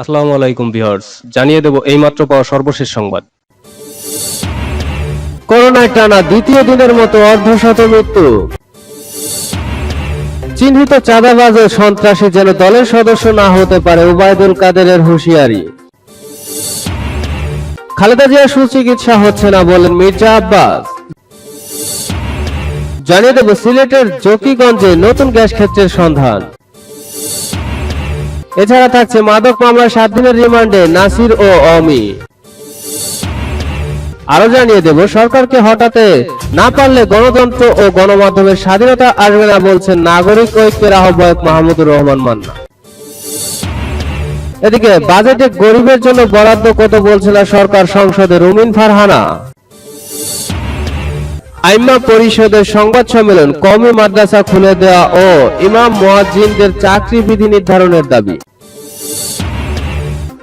আসসালামু আলাইকুম ভিউয়ার্স, জানিয়ে দেব এইমাত্র পাওয়া সর্বশেষ সংবাদ। করোনায় টানা দ্বিতীয় দিনের মতো অর্ধশত মৃত্যু। চিহ্নিত চাঁদাবাজ সন্ত্রাসী যেন দলের সদস্য না হতে পারে উবায়দুল কাদেরের হুঁশিয়ারি। খালেদা জিয়া সুচিকিৎসা হচ্ছে না বলেন মির্জা আব্বাস। জানিয়ে দেব সিলেটের জকিগঞ্জে নতুন গ্যাস ক্ষেত্রের সন্ধান। এছাড়া থাকছে মাদক মামলায় সাত দিনের রিমান্ডে নাসির ও অমি। আরও জানিয়ে দেব, সরকারকে হটাতে না পারলে গণতন্ত্র ও গণমাধ্যমের স্বাধীনতা আসবে না বলছেন নাগরিক ঐক্যের আহ্বায়ক মাহমুদুর রহমান মান্না। এদিকে, বাজেটে গরিবের জন্য বরাদ্দ কত বলছে না সরকার সংসদে রুমিন ফারহানা। আইমা পরিষদের সংবাদ সম্মেলন কমি মাদ্রাসা খুলে দেওয়া ও ইমাম মুয়াজ্জিনদের চাকরি বিধি নির্ধারণের দাবি।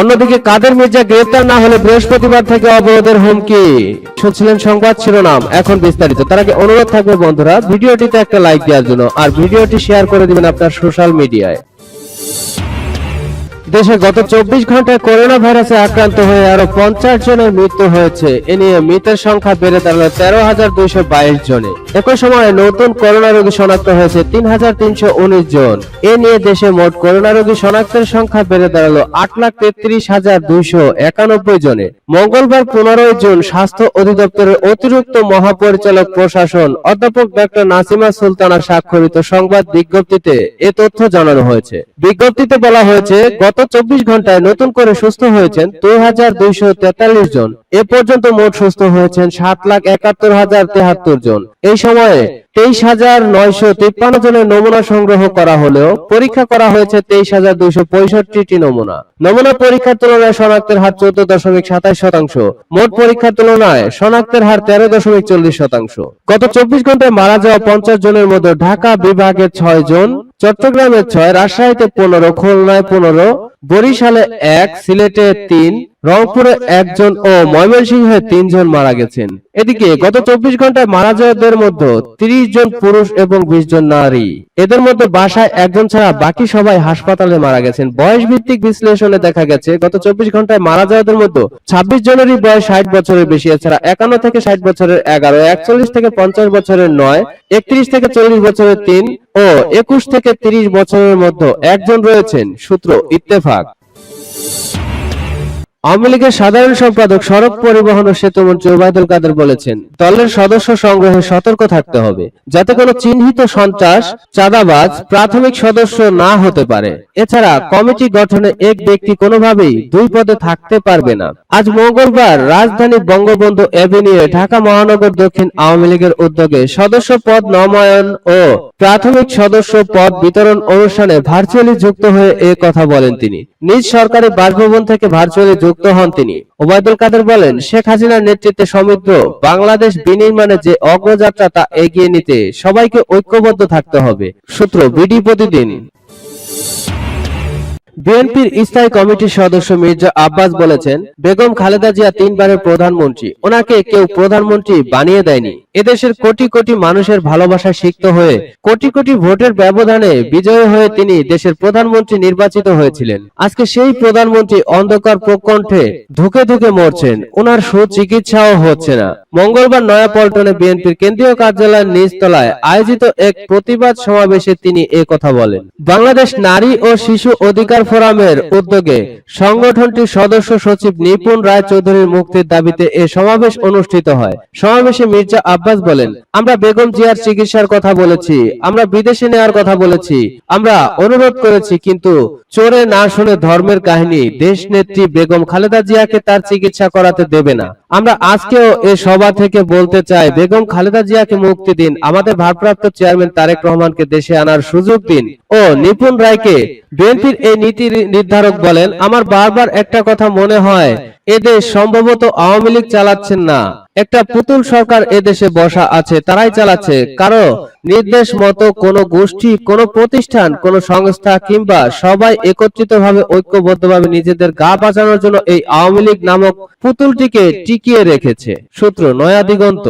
অন্যদিকে কাদের মির্জা গ্রেফতার না হলে বৃহস্পতিবার থেকে অবরোধের হুমকি? শুনছিলেন সংবাদ শিরোনাম, এখন বিস্তারিত। তার আগে অনুরোধ থাকবে বন্ধুরা, ভিডিওটিতে একটা লাইক দেওয়ার জন্য, আর ভিডিওটি শেয়ার করে দিবেন আপনার সোশ্যাল মিডিয়ায়। দেশে গত চব্বিশ ঘন্টায় করোনা ভাইরাসে আক্রান্ত হয়ে আরও পঞ্চাশ জনের মৃত্যু হয়েছে। এ নিয়ে মৃতের সংখ্যা বেড়ে দাঁড়াল তেরো হাজার দুইশো বাইশ জনে। একই সময়ে নতুন করোনা রোগী শনাক্ত হয়েছে তিন হাজার তিনশো উনিশ জন। এ নিয়ে দেশে মোট করোনা রোগী শনাক্তের সংখ্যা বেড়ে দাঁড়াল আট লাখ তেত্রিশ হাজার দুইশো একানব্বই জনে। মঙ্গলবার পনেরোই জুন স্বাস্থ্য অধিদপ্তরের অতিরিক্ত মহাপরিচালক প্রশাসন অধ্যাপক ডক্টর নাসিমা সুলতানা স্বাক্ষরিত সংবাদ বিজ্ঞপ্তিতে এ তথ্য জানানো হয়েছে। বিজ্ঞপ্তিতে বলা হয়েছে, গত চব্বিশ ঘন্টায় নতুন করে সুস্থ হয়েছেন দুই হাজার দুইশো তেতাল্লিশ জন। এ পর্যন্ত মোট সুস্থ হয়েছেন সাত লাখ একাত্তর হাজার তেহাত্তর জন। এই সময়ে তেইশ হাজার নয়শো তিপ্পান্ন জনের নমুনা সংগ্রহ করা হলেও পরীক্ষা করা হয়েছে তেইশ হাজার দুইশো পঁয়ষট্টিটি নমুনা। নমুনা পরীক্ষার তুলনায় শনাক্তের হার চোদ্দ দশমিক সাতাশ শতাংশ। মোট পরীক্ষার তুলনায় শনাক্তের হার তেরো দশমিক চল্লিশ শতাংশ। গত চব্বিশ ঘন্টায় মারা যাওয়া পঞ্চাশ জনের মধ্যে ঢাকা বিভাগের ছয় জন, চট্টগ্রামের ছয়, রাজশাহীতে পনেরো, খুলনায় পনেরো বরিশালে এক, সিলেটে তিন, রংপুরে একজন ও ময়মনসিংহে তিনজন মারা গেছেন। এদিকে গত চব্বিশ ঘন্টায় মারা যাওয়াদের মধ্যে তিরিশ জন পুরুষ এবং বিশ জন নারী। এদের মধ্যে বাসায় একজন ছাড়া বাকি সবাই হাসপাতালে মারা গেছেন। বয়স ভিত্তিক বিশ্লেষণে দেখা গেছে, গত চব্বিশ ঘন্টায় মারা যাওয়াদের মধ্যে ছাব্বিশ জনেরই বয়স ষাট বছরের বেশি। এছাড়া একান্ন থেকে ষাট বছরের এগারো, একচল্লিশ থেকে পঞ্চাশ বছরের নয়, একত্রিশ থেকে চল্লিশ বছরের তিন ও একুশ থেকে তিরিশ বছরের মধ্যে একজন রয়েছেন সূত্র ইত্তেফাক। আওয়ামী লীগের সাধারণ সম্পাদক সড়ক পরিবহন ও সেতু মন্ত্রী ওবায়দুল কাদের বলেছেন দলের সদস্য সংগ্রহে সতর্ক থাকতে হবে যাতে কোনো চিহ্নিত সন্ত্রাস চাঁদাবাজ প্রাথমিক সদস্য না হতে পারে। এছাড়া কমিটি গঠনে এক ব্যক্তি কোনোভাবেই দুই পদে থাকতে পারবে না। আজ মঙ্গলবার রাজধানী বঙ্গবন্ধু এভিনিউ ঢাকা মহানগর দক্ষিণ আওয়ামী লীগের উদ্যোগে সদস্য পদ নবায়ন ও প্রাথমিক সদস্য পদ বিতরণ অনুষ্ঠানে ভার্চুয়ালি যুক্ত হয়ে এ কথা বলেন তিনি। নিজ সরকারি বাসভবন থেকে ভার্চুয়ালি যুক্ত হন তিনি। ওবায়দুল কাদের বলেন, শেখ হাসিনার নেতৃত্বে সমৃদ্ধ বাংলাদেশ বিনির্মাণে যে অগ্রযাত্রা তা এগিয়ে নিতে সবাইকে ঐক্যবদ্ধ থাকতে হবে। সূত্র বিডি প্রতিদিন। বিএনপির স্থায়ী কমিটির সদস্য মির্জা আব্বাস বলেছেন, বেগম খালেদা জিয়া তিনবারের প্রধানমন্ত্রী। ওনাকে কেউ প্রধানমন্ত্রী বানিয়ে দেয়নি। এদেশের কোটি কোটি মানুষের ভালোবাসা সিক্ত হয়ে, কোটি কোটি ভোটের ব্যবধানে বিজয়ী হয়ে তিনি দেশের প্রধানমন্ত্রী নির্বাচিত হয়েছিলেন। আজকে সেই প্রধানমন্ত্রী অন্ধকার প্রকণ্ঠে ধুকে ধুকে মরছেন। ওনার সুচিকিৎসাও হচ্ছে না। মঙ্গলবার নয়াপল্টনে বিএনপির কেন্দ্রীয় কার্যালয়ের নিচতলায় আয়োজিত এক প্রতিবাদ সমাবেশে তিনি কথা বলেন। বাংলাদেশ নারী ও শিশু অধিকার ফোরামের উদ্যোগে সংগঠনটির সদস্য সচিব নিপুণ রায় চৌধুরীর মুক্তির দাবিতে এ সমাবেশ অনুষ্ঠিত হয়। সমাবেশে মির্জা আব্বাস বলেন, আমরা বেগম জিয়ার চিকিৎসার কথা বলেছি, আমরা বিদেশে নেওয়ার কথা বলেছি, আমরা অনুরোধ করেছি, কিন্তু চোরে না শুনে ধর্মের কাহিনী দেশ নেত্রী বেগম খালেদা জিয়াকে তার চিকিৎসা করাতে দেবে না। আমরা আজকেও এ সভা থেকে বলতে চাই, বেগম খালেদা জিয়াকে মুক্তি দিন, আমাদের ভারপ্রাপ্ত চেয়ারম্যান তারেক রহমানকে দেশে আনার সুযোগ দিন ও নিপুণ রায়কে বিএনপির এই নীতি নির্ধারক বলেন, আমার বারবার একটা কথা মনে হয় এদেশ সম্ভবত আওয়ামী লীগ চালাচ্ছেন না। একটা পুতুল সরকার এদেশে বসা আছে, তারাই চালাচ্ছে। কারও নির্দেশ মতো কোনো গোষ্ঠী, কোনো প্রতিষ্ঠান, কোনো সংস্থা কিংবা সবাই একত্রিতভাবে ঐক্যবদ্ধভাবে নিজেদের গা বাঁচানোর জন্য এই আওয়ামী লীগ নামক পুতুলটিকে টিকিয়ে রেখেছে। সূত্র, নয়া দিগন্ত।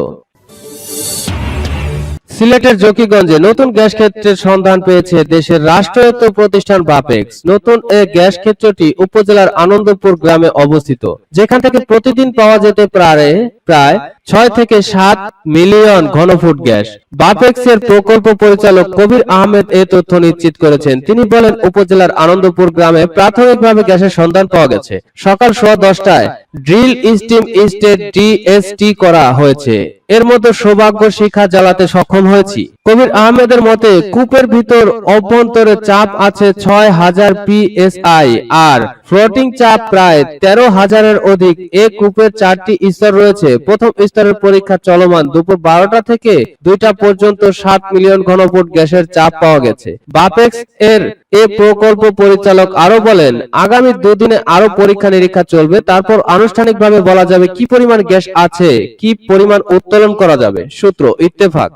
সিলেটের জকিগঞ্জে নতুন গ্যাস ক্ষেত্রের সন্ধান পেয়েছে দেশের রাষ্ট্রায়ত্ত প্রতিষ্ঠান বাপেক্স। নতুন এ গ্যাস ক্ষেত্রটি উপজেলার আনন্দপুর গ্রামে অবস্থিত। যেখান থেকে প্রতিদিন পাওয়া যেতে পারে প্রায় ছয় থেকে সাত মিলিয়ন ঘনফুট গ্যাস। বাপেক্স এর প্রকল্প পরিচালক কবির আহমেদ এ তথ্য নিশ্চিত করেছেন। তিনি বলেন, উপজেলার আনন্দপুর গ্রামে প্রাথমিকভাবে গ্যাসের সন্ধান পাওয়া গেছে। সকাল সোয়া দশটায় ড্রিল স্টিম স্টেট ডিএসটি করা হয়েছে। এর মধ্যে সৌভাগ্য শিখা জ্বালাতে সক্ষম হয়েছি। কবির আহমেদের মতে কূপের ভিতর অভ্যন্তরে চাপ আছে ছয় হাজার পিএসআই আর ফ্লোটিং চাপ প্রায় তেরো হাজারের অধিক। এ কূপের চারটি স্তর রয়েছে। প্রথম স্তরের পরীক্ষা চলমান দুপুর বারোটা থেকে দুইটা পর্যন্ত সাত মিলিয়ন ঘনফুট গ্যাসের চাপ পাওয়া গেছে। বাপেক্স এর এ প্রকল্প পরিচালক আরও বলেন, আগামী দুদিনে আরও পরীক্ষা নিরীক্ষা চলবে। তারপর আনুষ্ঠানিকভাবে বলা যাবে কি পরিমাণ গ্যাস আছে, কি পরিমাণ উত্তোলন করা যাবে। সূত্র ইত্তেফাক।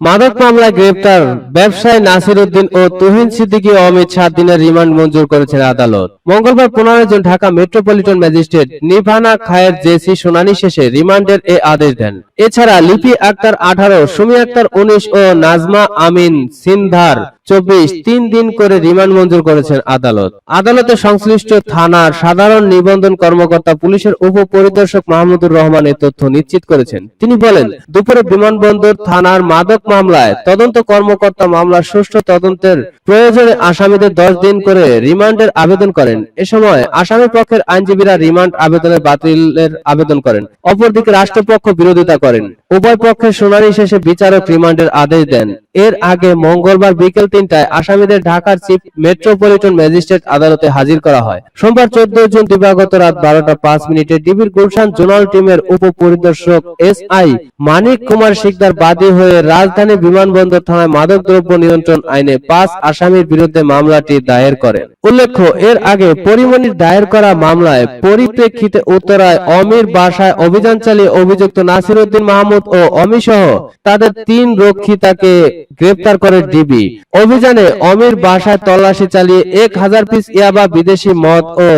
মাদক মামলায় গ্রেপ্তার ব্যবসায়ী নাসির উদ্দিন ও তুহিন সিদ্দিকি অমিত সাত দিনের রিমান্ড মঞ্জুর করেছেন আদালত। মঙ্গলবার পনেরো জন ঢাকা মেট্রোপলিটন ম্যাজিস্ট্রেট নিভানা খায়ের জেসি শুনানি শেষে রিমান্ডের এ আদেশ দেন। এছাড়া লিপি আক্তার আঠারো, সুমি আক্তার উনিশ ও নাজমা আমিন সিনধার চব্বিশ, তিন দিন করে রিমান্ড মঞ্জুর করেছেন আদালত। আদালতে সংশ্লিষ্ট থানার সাধারণ নিবন্ধন কর্মকর্তা পুলিশের উপ পরিদর্শক মাহমুদুর রহমান এই তথ্য নিশ্চিত করেছেন। তিনি বলেন, দুপুরে বিমানবন্দর থানার মাদক মামলায় তদন্ত কর্মকর্তা মামলার সুষ্ঠু তদন্তের প্রয়োজনে আসামিদের দশ দিন করে রিমান্ডের আবেদন করেন। এ সময় আসামি পক্ষের আইনজীবীরা রিমান্ড আবেদনের বাতিলের আবেদন করেন। অপরদিকে রাষ্ট্রপক্ষ বিরোধিতা করেন। উভয় পক্ষের শুনানি শেষে বিচারক রিমান্ডের আদেশ দেন। এর আগে মঙ্গলবার বিকেল তিনটায় আসামিদের ঢাকার চিফ মেট্রোপলিটন ম্যাজিস্ট্রেট আদালতে হাজির করা হয়। সোমবার চোদ্দ জুন দিবাগত রাত বারোটা পাঁচ মিনিটে ডিবির গুলশান জোনাল টিমের উপ পরিদর্শক এস আই মানিক কুমার শিকদার বাদী হয়ে রাজধানী বিমানবন্দর থানায় মাদক দ্রব্য নিয়ন্ত্রণ আইনে পাঁচ আসামির বিরুদ্ধে মামলাটি দায়ের করেন উল্লেখ্য, এর আগে পরিমণির দায়ের করা মামলায় পরিপ্রেক্ষিতে উত্তরায় অমির বাসায় অভিযান চালিয়ে অভিযুক্ত নাসির উদ্দিন মাহমুদ ও অমি সহ তাদের তিন রক্ষিতাকে গ্রেপ্তার করে ডিবি। অভিযানে অমির বাসায় তল্লাশি চালিয়ে এক হাজার পিস ইয়াবা বিদেশি মদ ও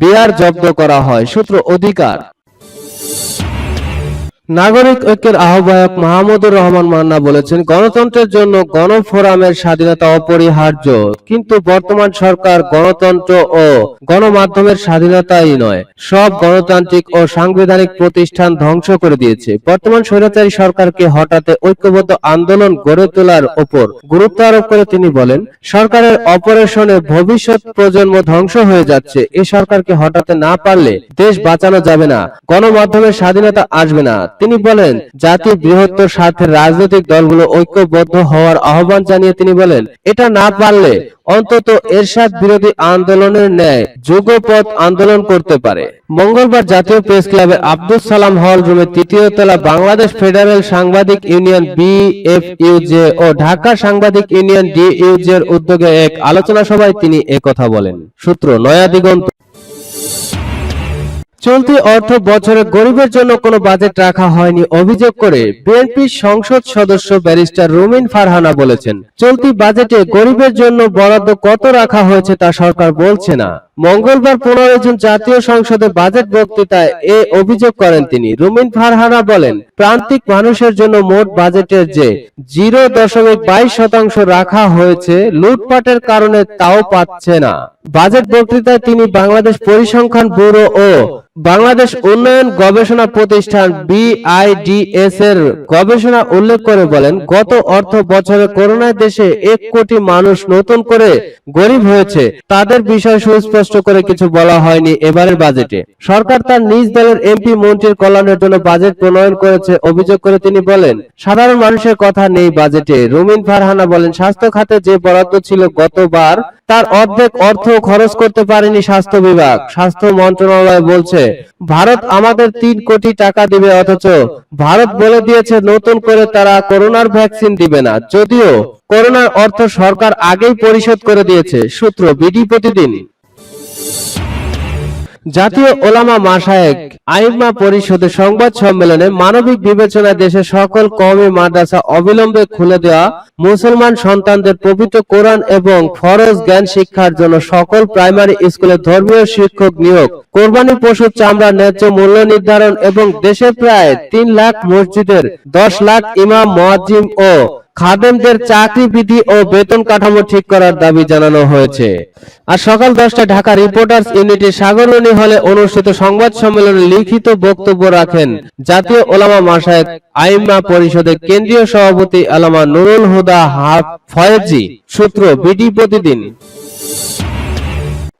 বিয়ার জব্দ করা হয়। সূত্র অধিকার। নাগরিক ঐক্যের আহ্বায়ক মাহমুদুর রহমান মান্না বলেছেন, গণতন্ত্রের জন্য গণফোরামের স্বাধীনতা অপরিহার্য। কিন্তু বর্তমান সরকার গণতন্ত্র ও গণমাধ্যমের স্বাধীনতাই নয়। সব গণতান্ত্রিক ও সাংবিধানিক প্রতিষ্ঠান ধ্বংস করে দিয়েছে। বর্তমান স্বৈরাচারী সরকারকে হঠাতে ঐক্যবদ্ধ আন্দোলন গড়ে তোলার ওপর গুরুত্ব আরোপ করে তিনি বলেন, সরকারের অপারেশনে ভবিষ্যৎ প্রজন্ম ধ্বংস হয়ে যাচ্ছে। এ সরকারকে হটাতে না পারলে দেশ বাঁচানো যাবে না। গণমাধ্যমের স্বাধীনতা আসবে না। তিনি বলেন জাতির বৃহত্তর স্বার্থের রাজনৈতিক দলগুলো ঐক্যবদ্ধ হওয়ার আহ্বান জানিয়ে তিনি বলেন, এটা না পারলে অন্তত এরশাদ বিরোধী আন্দোলনের ন্যায় যুগপথ আন্দোলন করতে পারে। মঙ্গলবার জাতীয় প্রেস ক্লাবের আব্দুল সালাম হল রুমে তৃতীয় তলা বাংলাদেশ ফেডারেল সাংবাদিক ইউনিয়ন বিএফইউজে ও ঢাকা সাংবাদিক ইউনিয়ন ডিইউজে এর উদ্যোগে এক আলোচনা সভায় তিনি একথা বলেন। সূত্র, নয়া দিগন্ত। চলতি অর্থ বছরে গরিবের জন্য কোনো বাজেট রাখা হয়নি, অভিযোগ করে বিএনপি সংসদ সদস্য ব্যারিস্টার রুমিন ফারহানা বলেছেন। চলতি বাজেটে গরিবের জন্য বরাদ্দ কত রাখা হয়েছে তা সরকার বলছে না। মঙ্গলবার পনেরো জুন জাতীয় সংসদে বাজেট বক্তৃতায় এ অভিযোগ করেন তিনি। রুমিন ফারহানা বলেন, প্রান্তিক মানুষের জন্য মোট বাজেটের যে জিরো দশমিক বাইশ শতাংশ রাখা হয়েছে, লুটপাটের কারণে তাও পাচ্ছে না। বাজেট বক্তৃতায় তিনি বাংলাদেশ পরিসংখ্যান ব্যুরো ও বাংলাদেশ উন্নয়ন গবেষণা প্রতিষ্ঠান বিআইডিএস এর গবেষণা উল্লেখ করে বলেন, গত অর্থ বছরে করোনায় দেশে এক কোটি মানুষ নতুন করে গরিব হয়েছে। তাদের বিষয় সুস্পষ্ট করে কিছু বলা হয়নি এবারের বাজেটে। সরকার তার নিজ দলের এমপি মন্ত্রীর কল্যাণের জন্য বাজেট প্রণয়ন করেছে, অভিযোগ করে তিনি বলেন, সাধারণ মানুষের কথা নেই বাজেটে। রুমিন ফারহানা বলেন, স্বাস্থ্য খাতে যে বরাদ্দ ছিল গতবার তার অর্ধেক অর্থ খরচ করতে পারেনি স্বাস্থ্য বিভাগ। স্বাস্থ্য মন্ত্রণালয় বলছে ভারত আমাদের তিন কোটি টাকা দিবে অথচ ভারত বলে দিয়েছে নতুন করে তারা করোনার ভ্যাকসিন দিবে না। যদিও করোনার অর্থ সরকার আগেই পরিশোধ করে দিয়েছে। সূত্র বিডি প্রতিদিন। জাতীয় ওলামা মাসায়েক আইমা পরিষদের সংবাদ সম্মেলনে মানবিক বিবেচনা দেশের সকল কওমি মাদ্রাসা অবিলম্বে খুলে দেওয়া মুসলমান সন্তানদের পবিত্র কোরআন এবং ফরজ জ্ঞান শিক্ষার জন্য সকল প্রাইমারি স্কুলে ধর্মীয় শিক্ষক নিয়োগ, কোরবানি পশুর চামড়া ন্যায্য মূল্য নির্ধারণ এবং দেশের প্রায় তিন লাখ মসজিদের দশ লাখ ইমাম মুয়াজ্জিম ও খাদেমদের চাকরি বিধি ও বেতন কাঠামো ঠিক করার দাবি জানানো হয়েছে। আর সকাল দশটা ঢাকা রিপোর্টার্স ইউনিটের সাগরণী হলে অনুষ্ঠিত সংবাদ সম্মেলনে লিখিত বক্তব্য রাখেন জাতীয় ওলামা মাসায়েক আইমা পরিষদের কেন্দ্রীয় সভাপতি আলামা নুরুল হুদা হাফ ফয়েজি। সূত্র বিডি প্রতিদিন।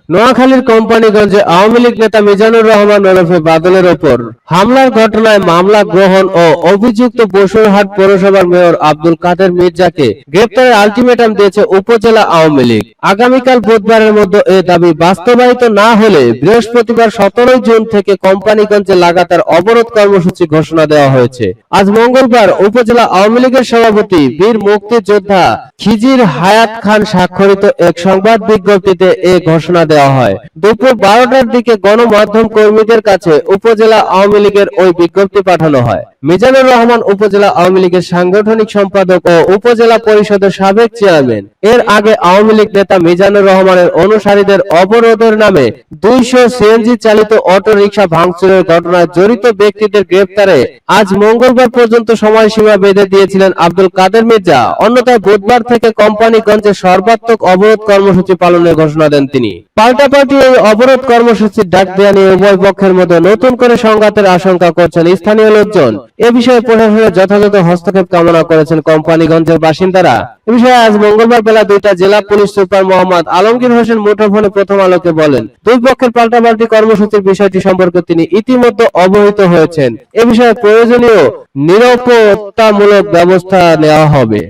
নোয়াখালীর কোম্পানিগঞ্জে আওয়ামী লীগ নেতা মিজানুর রহমান ওরফে বাদলের ওপর হামলার ঘটনায় মামলা গ্রহণ ও অভিযুক্ত বসুরহাট পৌরসভার মেয়র আব্দুল কাদের মির্জাকে গ্রেপ্তারের আলটিমেটাম দিয়েছে উপজেলা আওয়ামী লীগ। আগামীকাল বুধবারের মধ্যে এ দাবি বাস্তবায়িত না হলে বৃহস্পতিবার সতেরোই জুন থেকে কোম্পানিগঞ্জে লাগাতার অবরোধ কর্মসূচি ঘোষণা দেওয়া হয়েছে। আজ মঙ্গলবার উপজেলা আওয়ামী লীগের সভাপতি বীর মুক্তিযোদ্ধা খিজির হায়াত খান স্বাক্ষরিত এক সংবাদ বিজ্ঞপ্তিতে এ ঘোষণা দেওয়া হয়। দুপুর বারোটার দিকে গণমাধ্যম কর্মীদের কাছে উপজেলা আওয়ামী লীগের ওই বিজ্ঞপ্তি পাঠানো হয়। মিজানুর রহমান উপজেলা আওয়ামী লীগের সাংগঠনিক সম্পাদক ও উপজেলা পরিষদের সাবেক চেয়ারম্যান। এর আগে আওয়ামী লীগ নেতা মিজানুর রহমানের অনুসারীদের অবরোধের নামে দুইশো সিএনজি চালিত অটো রিক্সা ভাঙচুরের ঘটনায় জড়িত ব্যক্তিদের গ্রেপ্তারে আজ মঙ্গলবার পর্যন্ত সময়সীমা বেঁধে দিয়েছিলেন আব্দুল কাদের মির্জা। অন্যথায় বুধবার থেকে কোম্পানিগঞ্জে সর্বাত্মক অবরোধ কর্মসূচি পালনের ঘোষণা দেন তিনি। পাল্টাপাল্টি এই অবরোধ কর্মসূচির ডাক দেওয়া নিয়ে উভয় পক্ষের মধ্যে নতুন করে সংঘাতের আশঙ্কা করছেন স্থানীয় লোকজন। এ বিষয়ে প্রশাসনের যথাযথ হস্তক্ষেপ কামনা করেছেন কোম্পানিগঞ্জের বাসিন্দারা। এ বিষয়ে আজ মঙ্গলবার বেলা দুইটা জেলা পুলিশ সুপার মোহাম্মদ আলমগীর হোসেন মুঠোফোনে প্রথম আলোকে বলেন, দুই পক্ষের পাল্টাপাল্টি কর্মসূচির বিষয়টি সম্পর্কে তিনি ইতিমধ্যে অবহিত হয়েছেন। এ বিষয়ে প্রয়োজনীয় নিরাপত্তামূলক ব্যবস্থা নেওয়া হবে।